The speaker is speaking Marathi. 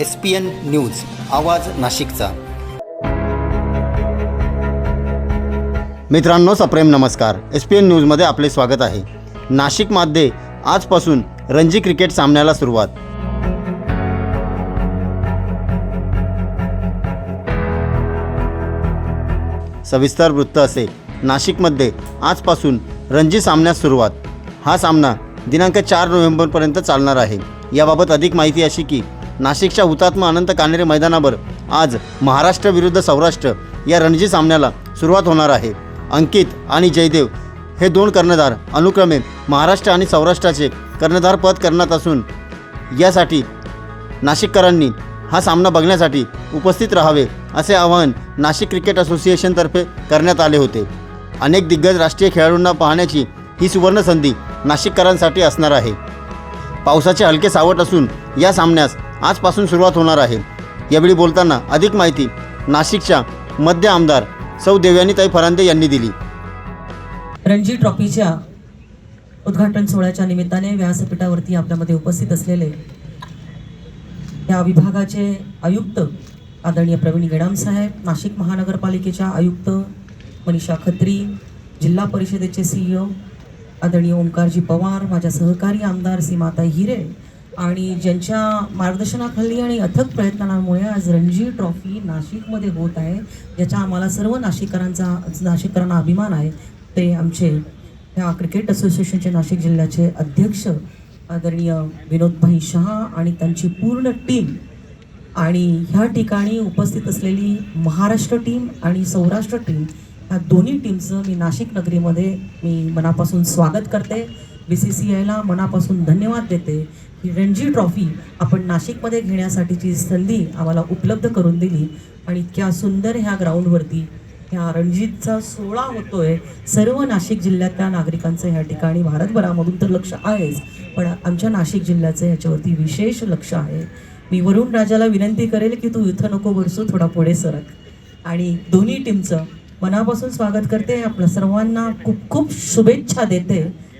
एस पी एन न्यूज आवाज नाशिकचा. मित्रांनो सप्रेम नमस्कार. एस पी एन न्यूजमध्ये आपले स्वागत आहे. नाशिकमध्ये आजपासून रणजी क्रिकेट सामन्याला सुरुवात. सविस्तर वृत्त असे नाशिकमध्ये आजपासून रणजी सामन्यास सुरुवात. हा सामना दिनांक चार नोव्हेंबरपर्यंत चालणार आहे. याबाबत अधिक माहिती अशी की नाशिकच्या हुतात्मा अनंत कानेरे मैदानावर आज महाराष्ट्र विरुद्ध सौराष्ट्र या रणजी सामन्याला सुरुवात होणार आहे. अंकित आणि जयदेव हे दोन कर्णधार अनुक्रमे महाराष्ट्र आणि सौराष्ट्राचे कर्णधार पद करण्यात असून यासाठी नाशिककरांनी हा सामना बघण्यासाठी उपस्थित राहावे असे आवाहन नाशिक क्रिकेट असोसिएशनतर्फे करण्यात आले होते. अनेक दिग्गज राष्ट्रीय खेळाडूंना पाहण्याची ही सुवर्ण संधी नाशिककरांसाठी असणार आहे. पावसाचे हलके सावट असून या सामन्यास आजपासून सुरुवात होणार आहे. यावेळी बोलताना अधिक माहिती नाशिकच्या मध्य आमदार सौ देवयानीताई फरांदे यांनी दिली. रणजी ट्रॉफीच्या उद्घाटन सोहळ्याच्या निमित्ताने व्यासपीठावरती आपल्यामध्ये उपस्थित असलेले या विभागाचे आयुक्त आदरणीय प्रवीण गेडाम साहेब नाशिक महानगरपालिकेच्या आयुक्त मनीषा खत्री जिल्हा परिषदेचे सीईओ आदरणीय ओंकारजी पवार माझ्या सहकारी आमदार सीमाताई हिरे आणि ज्यांच्या मार्गदर्शनाखाली आणि अथक प्रयत्नांमुळे आज रणजी ट्रॉफी नाशिकमध्ये होत आहे ज्याचा आम्हाला सर्व नाशिककरांचा नाशिककरांना अभिमान आहे ते आमचे ह्या क्रिकेट असोसिएशनचे नाशिक जिल्ह्याचे अध्यक्ष आदरणीय विनोदभाई शहा आणि त्यांची पूर्ण टीम आणि ह्या ठिकाणी उपस्थित असलेली महाराष्ट्र टीम आणि सौराष्ट्र टीम ह्या दोन्ही टीमचं मी नाशिक नगरीमध्ये मी मनापासून स्वागत करते. बी सी सी आयला मनापासून धन्यवाद देते ही रणजी ट्रॉफी आपण नाशिकमध्ये घेण्यासाठीची संधी आम्हाला उपलब्ध करून दिली. आणि इतक्या सुंदर ह्या ग्राउंडवरती ह्या रणजितचा सोहळा होतोय. सर्व नाशिक जिल्ह्यातल्या नागरिकांचं ह्या ठिकाणी भारतभरामधून तर लक्ष आहेच पण आमच्या नाशिक जिल्ह्याचं ह्याच्यावरती विशेष लक्ष आहे. मी वरुण राजाला विनंती करेल की तू इथं नको बरसू थोडा पुढे सरक. आणि दोन्ही टीमचं मनापासून स्वागत करते. आपल्या सर्वांना खूप खूप शुभेच्छा देते.